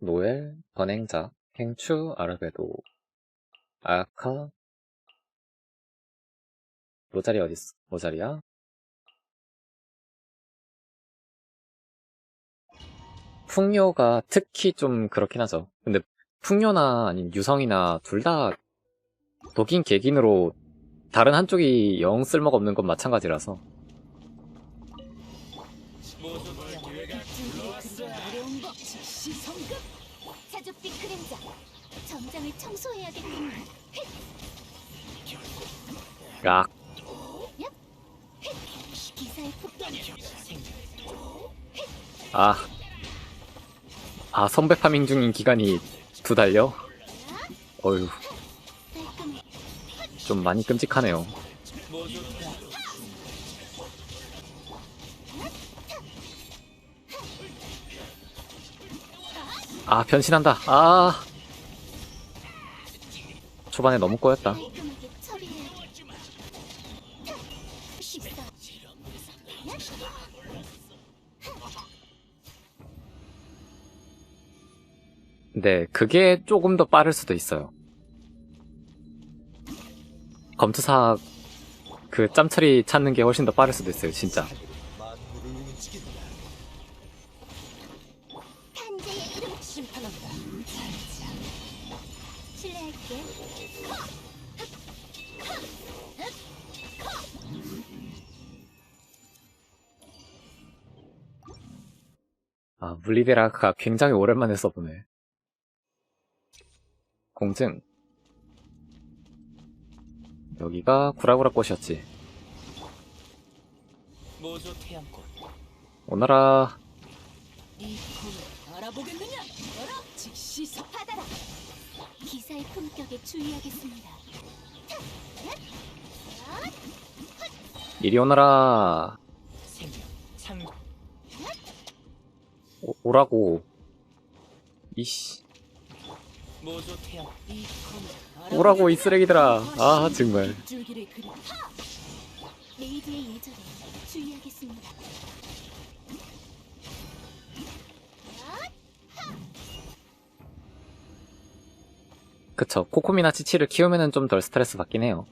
노엘, 번행자, 행추, 아르베도, 아카, 로자리 어딨어? 로자리야? 풍요가 특히 좀 그렇긴 하죠. 근데 풍요나 아니면 유성이나 둘 다 독인 객인으로 다른 한쪽이 영 쓸모가 없는 건 마찬가지라서 정장을 기사의 폭탄 아. 아, 선배 파밍 중인 기간이 두 달요? 어휴, 좀 많이 끔찍하네요. 아, 변신한다. 아. 초반에 너무 꼬였다. 근데 그게 조금 더 빠를 수도 있어요. 검투사 그 짬처리 찾는 게 훨씬 더 빠를 수도 있어요, 진짜. 실례할게 아, 물리베라가 굉장히 오랜만에 써보네. 공증. 여기가 구라구라 꽃이었지. 모조 태양꽃 오너라. 이 검을 알아보겠느냐 알아 즉시 서 받아라 기사의 품격에 주의하겠습니다 이리 오너라. 생명 창 오, 오라고. 이씨. 모조 태양 이 검을 오라고, 이 쓰레기들아. 아, 정말. 빗줄기를 그리 레이드의 예절에 주의하겠습니다 그쵸. 코코미나 치치를 키우면은 좀 덜 스트레스 받긴 해요.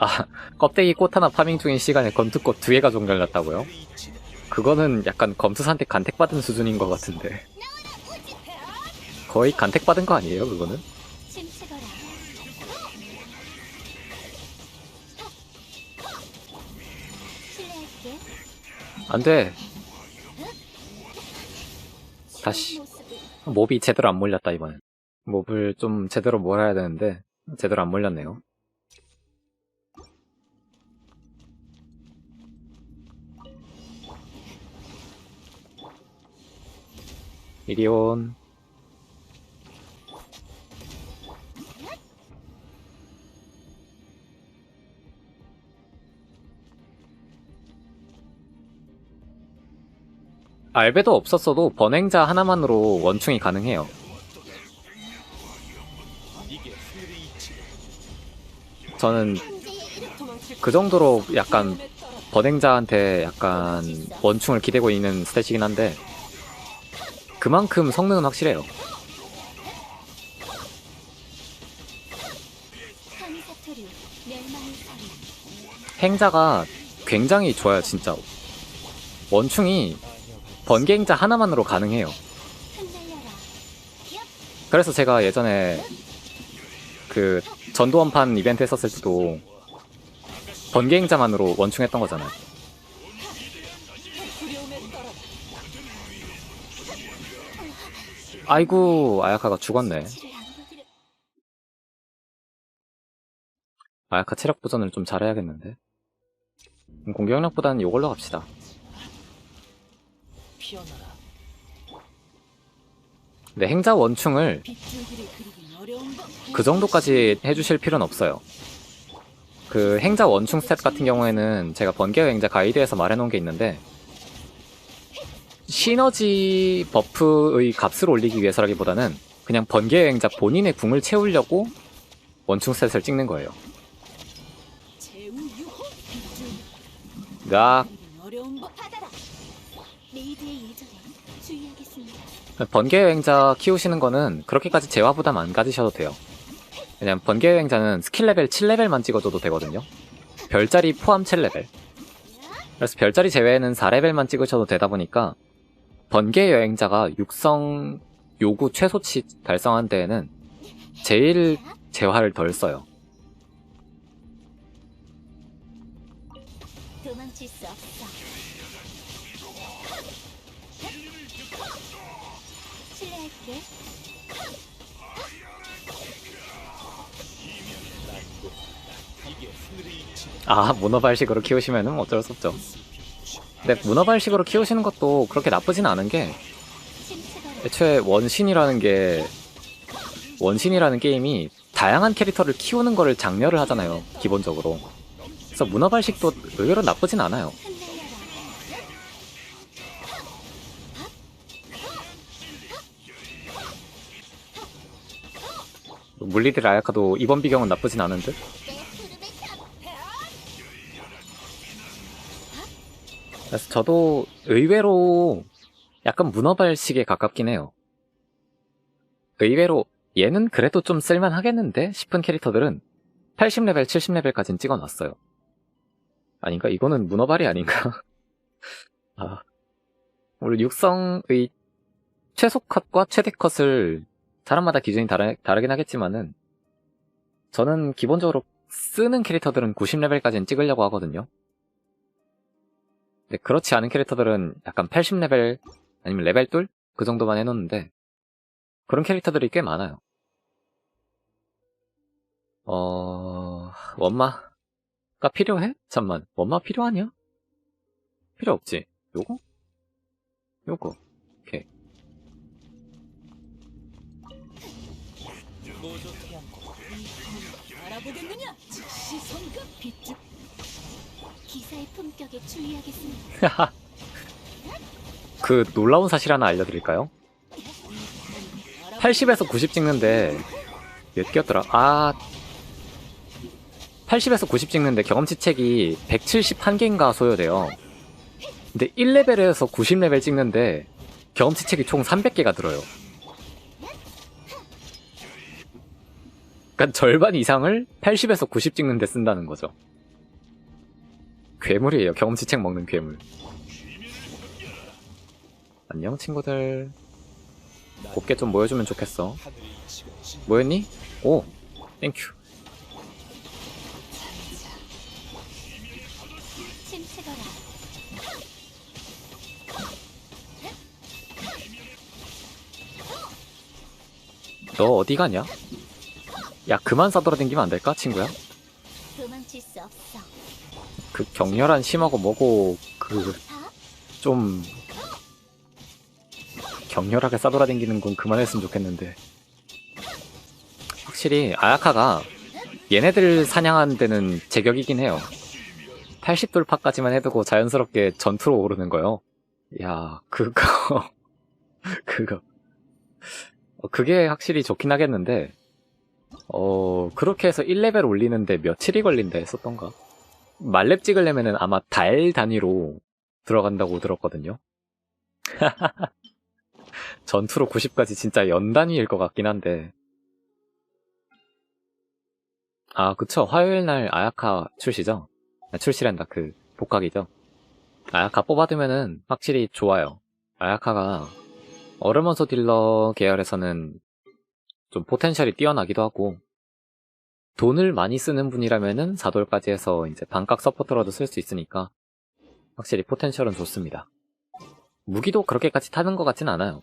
아, 껍데기 꽃 하나 파밍 중인 시간에 검투꽃 두 개가 종결났다고요? 그거는 약간 검투사한테 간택받은 수준인 것 같은데. 거의 간택받은 거 아니에요, 그거는? 안 돼. 다시. 모습을 몹이 제대로 안 몰렸다, 이번엔. 몹을 좀 제대로 몰아야 되는데, 제대로 안 몰렸네요. 이리 온. 알베도 없었어도 번행자 하나만으로 원충이 가능해요. 저는 그 정도로 약간 번행자한테 약간 원충을 기대고 있는 스탯이긴 한데 그만큼 성능은 확실해요. 행자가 굉장히 좋아요, 진짜. 원충이 번개 행자 하나만으로 가능해요. 그래서 제가 예전에 그 전도원판 이벤트 했었을 때도 번개행자만으로 원충했던 거잖아요. 아이고, 아야카가 죽었네. 아야카 체력 보전을 좀 잘해야겠는데. 음, 공격력보다는 이걸로 갑시다. 근데 행자 원충을 그 정도까지 해주실 필요는 없어요. 그 행자 원충 스탯 같은 경우에는 제가 번개 행자 가이드에서 말해놓은 게 있는데 시너지 버프의 값을 올리기 위해서라기보다는 그냥 번개 행자 본인의 궁을 채우려고 원충 스탯을 찍는 거예요. 주의하겠습니다 번개 여행자 키우시는 거는 그렇게까지 재화 부담 안 가지셔도 돼요. 왜냐면 번개 여행자는 스킬 레벨 7레벨만 찍어줘도 되거든요. 별자리 포함 7레벨. 그래서 별자리 제외에는 4레벨만 찍으셔도 되다 보니까 번개 여행자가 육성 요구 최소치 달성한 데에는 제일 재화를 덜 써요. 아, 문어발식으로 키우시면은 어쩔 수 없죠. 근데 문어발식으로 키우시는 것도 그렇게 나쁘진 않은 게. 애초에 원신이라는 게 원신이라는 게임이 다양한 캐릭터를 키우는 거를 장려를 하잖아요 기본적으로 그래서 문어발식도 의외로 나쁘진 않아요. 물리들 아야카도 이번 비경은 나쁘진 않은 듯 그래서 저도 의외로 약간 문어발식에 가깝긴 해요 의외로 얘는 그래도 좀 쓸만하겠는데 싶은 캐릭터들은 80레벨, 70레벨까지는 찍어놨어요. 아닌가? 이거는 문어발이 아닌가? 아. 물론 육성의 최소 컷과 최대 컷을 사람마다 기준이 다르, 다르긴 하겠지만은 저는 기본적으로 쓰는 캐릭터들은 90레벨까지는 찍으려고 하거든요. 근데 그렇지 않은 캐릭터들은 약간 80레벨 아니면 레벨 뚫? 그 정도만 해놓는데 그런 캐릭터들이 꽤 많아요. 어, 원마가 필요해? 잠만, 원마 필요하냐? 필요 없지. 요거? 요거. 오케이. 알아보겠느냐? 즉시 성급 빛주. 기사의 품격에 주의하겠습니다. 그 놀라운 사실 하나 알려드릴까요? 80에서 90 찍는데 몇 개였더라? 아 80에서 90 찍는데 경험치 책이 171개인가 소요돼요. 근데 1레벨에서 90레벨 찍는데 경험치 책이 총 300개가 들어요. 그러니까 절반 이상을 80에서 90 찍는데 쓴다는 거죠. 괴물이에요. 경험치 책 먹는 괴물. 안녕 친구들. 곱게 좀 모여주면 좋겠어. 뭐였니? 오, 땡큐. 너 어디 가냐? 야, 그만 싸돌아다니면 안 될까, 친구야? 그 격렬한 심하고 뭐고, 그, 다 좀, 격렬하게 싸돌아다니는 건 그만했으면 좋겠는데. 확실히, 아야카가 얘네들 사냥하는 데는 제격이긴 해요. 80 돌파까지만 해두고 자연스럽게 전투로 오르는 거요. 야, 그거, 그거. 어, 그게 확실히 좋긴 하겠는데, 어, 그렇게 해서 1레벨 올리는데 며칠이 걸린다 했었던가? 말렙 찍으려면은 아마 달 단위로 들어간다고 들었거든요. 전투로 90까지 진짜 연 단위일 것 같긴 한데. 아, 그쵸. 화요일 날 아야카 출시죠? 아, 출시란다. 그, 복각이죠. 아야카 뽑아두면은 확실히 좋아요. 아야카가 얼음원소 딜러 계열에서는 좀 포텐셜이 뛰어나기도 하고, 돈을 많이 쓰는 분이라면은 4돌까지 해서 이제 반각 서포터로도 쓸 수 있으니까, 확실히 포텐셜은 좋습니다. 무기도 그렇게까지 타는 것 같진 않아요.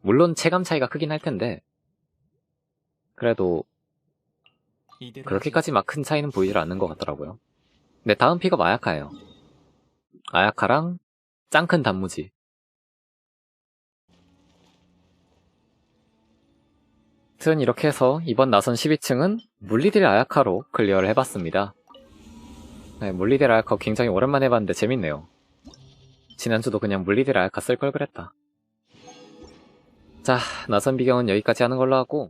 물론 체감 차이가 크긴 할 텐데, 그래도 그렇게까지 막 큰 차이는 보이질 않는 것 같더라고요. 네, 다음 픽업 아야카예요. 아야카랑 짱 큰 단무지. 아무튼 이렇게 해서 이번 나선 12층은 물리딜 아야카로 클리어를 해봤습니다. 네, 물리딜 아야카 굉장히 오랜만에 해봤는데 재밌네요. 지난주도 그냥 물리딜 아야카 쓸 걸 그랬다. 자, 나선 비경은 여기까지 하는 걸로 하고